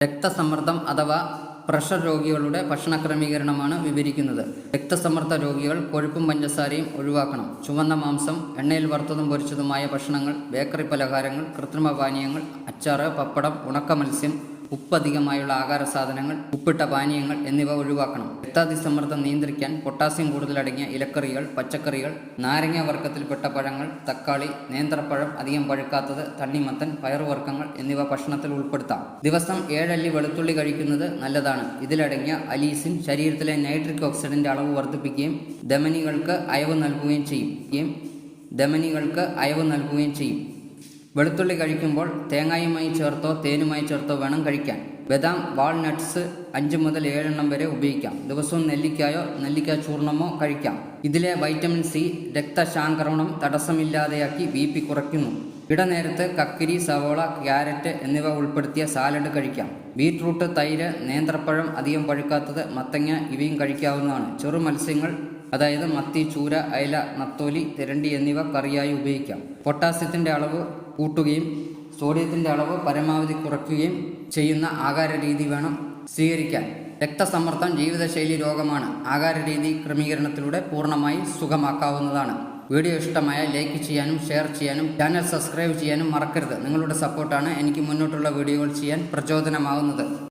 രക്തസമ്മർദ്ദം അഥവാ പ്രഷർ രോഗികളുടെ ഭക്ഷണ ക്രമീകരണമാണ് വിവരിക്കുന്നത്. രക്തസമ്മർദ്ദ രോഗികൾ കൊഴുപ്പും പഞ്ചസാരയും ഒഴിവാക്കണം. ചുവന്ന മാംസം എണ്ണയിൽ വറുത്തതും പൊരിച്ചതുമായ ഭക്ഷണങ്ങൾ ബേക്കറി പലഹാരങ്ങൾ കൃത്രിമ പാനീയങ്ങൾ അച്ചാറ് പപ്പടം ഉണക്ക മത്സ്യം ഉപ്പധികമായുള്ള ആഹാര സാധനങ്ങൾ ഉപ്പിട്ട പാനീയങ്ങൾ എന്നിവ ഒഴിവാക്കണം. രക്താതിസമ്മർദ്ദം നിയന്ത്രിക്കാൻ പൊട്ടാസ്യം കൂടുതലടങ്ങിയ ഇലക്കറികൾ പച്ചക്കറികൾ നാരങ്ങ വർഗത്തിൽപ്പെട്ട പഴങ്ങൾ തക്കാളി നേന്ത്രപ്പഴം അധികം പഴുക്കാത്തത് തണ്ണിമത്തൻ പയറുവർഗങ്ങൾ എന്നിവ ഭക്ഷണത്തിൽ ഉൾപ്പെടുത്താം. ദിവസം ഏഴല്ലി വെളുത്തുള്ളി കഴിക്കുന്നത് നല്ലതാണ്. ഇതിലടങ്ങിയ അലീസിൻ ശരീരത്തിലെ നൈട്രിക് ഓക്സിഡന്റ് അളവ് വർദ്ധിപ്പിക്കുകയും ധമനികൾക്ക് അയവ് നൽകുകയും ചെയ്യും. ധമനികൾക്ക് അയവ് നൽകുകയും ചെയ്യും. വെളുത്തുള്ളി കഴിക്കുമ്പോൾ തേങ്ങായുമായി ചേർത്തോ തേനുമായി ചേർത്തോ വേണം കഴിക്കാൻ. ബദാം വാൾനട്ട്സ് അഞ്ച് മുതൽ ഏഴെണ്ണം വരെ ഉപയോഗിക്കാം. ദിവസവും നെല്ലിക്കായോ നെല്ലിക്ക ചൂർണമോ കഴിക്കാം. ഇതിലെ വൈറ്റമിൻ സി രക്തശാങ്കരണം തടസ്സമില്ലാതെയാക്കി ബി പി കുറയ്ക്കുന്നു. ഇടനേരത്ത് കക്കിരി സവോള ക്യാരറ്റ് എന്നിവ ഉൾപ്പെടുത്തിയ സാലഡ് കഴിക്കാം. ബീറ്റ്റൂട്ട് തൈര് നേന്ത്രപ്പഴം അധികം പഴുക്കാത്തത് മത്തങ്ങ ഇവയും കഴിക്കാവുന്നതാണ്. ചെറു മത്സ്യങ്ങൾ അതായത് മത്തി ചൂര അയല നത്തോലി തിരണ്ടി എന്നിവ കറിയായി ഉപയോഗിക്കാം. പൊട്ടാസ്യത്തിന്റെ അളവ് കൂട്ടുകയും സോഡിയത്തിന്റെ അളവ് പരമാവധി കുറയ്ക്കുകയും ചെയ്യുന്ന ആഹാര രീതി വേണം സ്വീകരിക്കാൻ. രക്തസമ്മർദ്ദം ജീവിതശൈലി രോഗമാണ്. ആഹാര രീതി ക്രമീകരണത്തിലൂടെ പൂർണമായി സുഖമാക്കാവുന്നതാണ്. വീഡിയോ ഇഷ്ടമായ ലൈക്ക് ചെയ്യാനും ഷെയർ ചെയ്യാനും ചാനൽ സബ്സ്ക്രൈബ് ചെയ്യാനും മറക്കരുത്. നിങ്ങളുടെ സപ്പോർട്ടാണ് എനിക്ക് മുന്നോട്ടുള്ള വീഡിയോകൾ ചെയ്യാൻ പ്രചോദനമാകുന്നത്